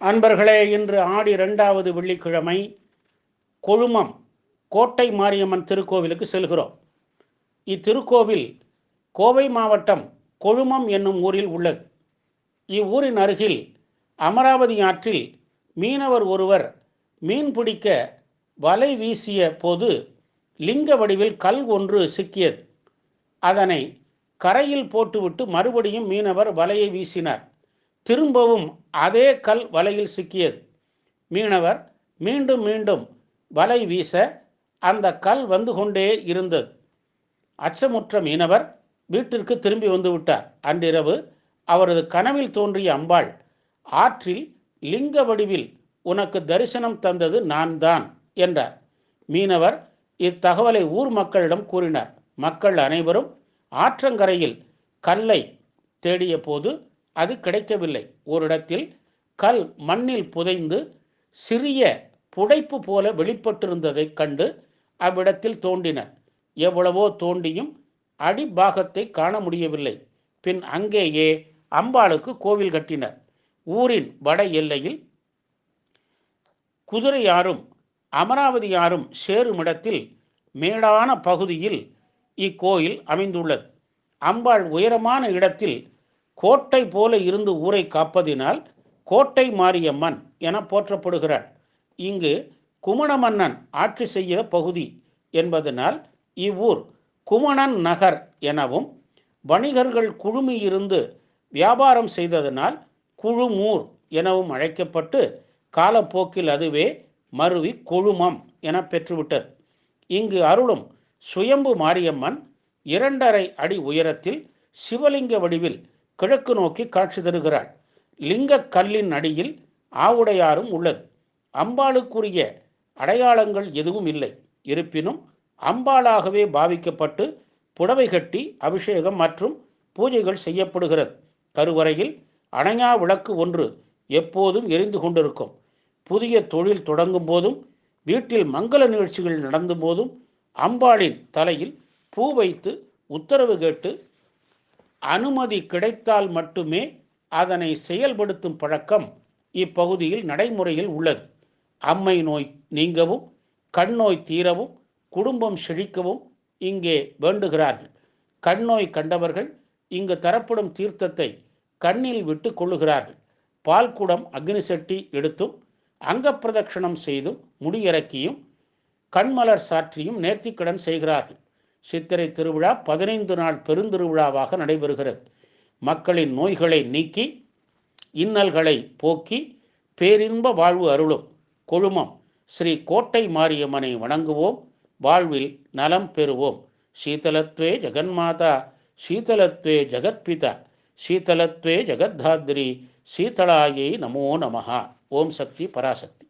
அன்பர்களே இன்று ஆடி ரெண்டாவது வெள்ளிக்கிழமை கொழுமம் கோட்டை மாரியம்மன் திருக்கோவிலுக்கு செல்கிறோம். இத்திருக்கோவில் கோவை மாவட்டம் கொழுமம் என்னும் ஊரில் உள்ளது. இவ்வூரின் அருகில் அமராவதி ஆற்றில் மீனவர் ஒருவர் மீன் பிடிக்க வலை வீசிய போது லிங்க வடிவில் கல் ஒன்று சிக்கியது. அதனை கரையில் போட்டுவிட்டு மறுபடியும் மீனவர் வலையை வீசினார். திரும்பவும் அதே கல் வலையில் சிக்கியது. மீனவர் மீண்டும் மீண்டும் வலை வீச அந்த கல் வந்து கொண்டே இருந்தது. அச்சமுற்ற மீனவர் வீட்டிற்கு திரும்பி வந்து விட்டார். அன்றிரவு அவரது கனவில் தோன்றிய அம்பாள் ஆற்றில் லிங்க வடிவில் உனக்கு தரிசனம் தந்தது நான் தான் என்றார். மீனவர் இத்தகவலை ஊர் மக்களிடம் கூறினார். மக்கள் அனைவரும் ஆற்றங்கரையில் கல்லை தேடிய போது அது கிடைக்கவில்லை. ஓரிடத்தில் கல் மண்ணில் புதைந்து சிறிய புடைப்பு போல வெளிப்பட்டிருந்ததைக் கண்டு அவ்விடத்தில் தோண்டினர் எவ்வளவோ தோண்டியும் அடிபாகத்தை காண முடியவில்லை. பின் அங்கேயே அம்பாளுக்கு கோவில் கட்டினர். ஊரின் வட எல்லையில் குதிரையாரும் அமராவதியாரும் சேருமிடத்தில் மேடான பகுதியில் இக்கோயில் அமைந்துள்ளது. அம்பாள் உயரமான இடத்தில் கோட்டை போல இருந்து ஊரை காப்பதினால் கோட்டை மாரியம்மன் என போற்றப்படுகிறார். இங்கு குமண மன்னன் ஆட்சி செய்ய பகுதி என்பதனால் இவ்வூர் குமணன் நகர் எனவும் வணிகர்கள் குழுமியிருந்து வியாபாரம் செய்ததனால் குழுமூர் எனவும் அழைக்கப்பட்டு காலப்போக்கில் அதுவே மருவி கொழுமம் என பெற்றுவிட்டது. இங்கு அருளும் சுயம்பு மாரியம்மன் இரண்டரை அடி உயரத்தில் சிவலிங்க வடிவில் கிழக்கு நோக்கி காட்சி தருகிறாள். லிங்க கல்லின் அடியில் ஆவுடையாரும் உள்ளது. அம்பாளுக்குரிய அடையாளங்கள் எதுவும் இல்லை. இருப்பினும் அம்பாளாகவே பாவிக்கப்பட்டு புடவை கட்டி அபிஷேகம் மற்றும் பூஜைகள் செய்யப்படுகிறது. கருவறையில் அணையா விளக்கு ஒன்று எப்போதும் எரிந்து கொண்டிருக்கும். புதிய தொழில் தொடங்கும் போதும் வீட்டில் மங்கள நிகழ்ச்சிகள் நடந்தும் போதும் அம்பாளின் தலையில் பூ வைத்து உத்தரவு கேட்டு அனுமதி கிடைத்தால் மட்டுமே அதனை செயல்படுத்தும் பழக்கம் இப்பகுதியில் நடைமுறையில் உள்ளது. அம்மை நோய் நீங்கவும் கண் நோய் தீரவும் குடும்பம் செழிக்கவும் இங்கே வேண்டுகிறார்கள். கண் நோய் கண்டவர்கள் இங்கு தரப்படும் தீர்த்தத்தை கண்ணில் விட்டு கொள்ளுகிறார்கள். பால் குடம் அக்னி சட்டி எடுத்தும் அங்கப்பிரதட்சணம் செய்தும் முடியிறக்கியும் கண்மலர் சாற்றியும் நேர்த்திக்கடன் செய்கிறார்கள். சித்திரை திருவிழா பதினைந்து நாள் பெருந்திருவிழாவாக நடைபெறுகிறது. மக்களின் நோய்களை நீக்கி இன்னல்களை போக்கி பேரின்ப வாழ்வு அருளும் கொழுமம் ஸ்ரீ கோட்டை மாரியம்மனை வணங்குவோம். வாழ்வில் நலம் பெறுவோம். சீதலத்வே ஜெகன்மாதா சீதலத்வே ஜெகத்பிதா சீதலத்வே ஜெகத்தாத்ரி சீதளாயை நமோ நமஹா. ஓம் சக்தி பராசக்தி.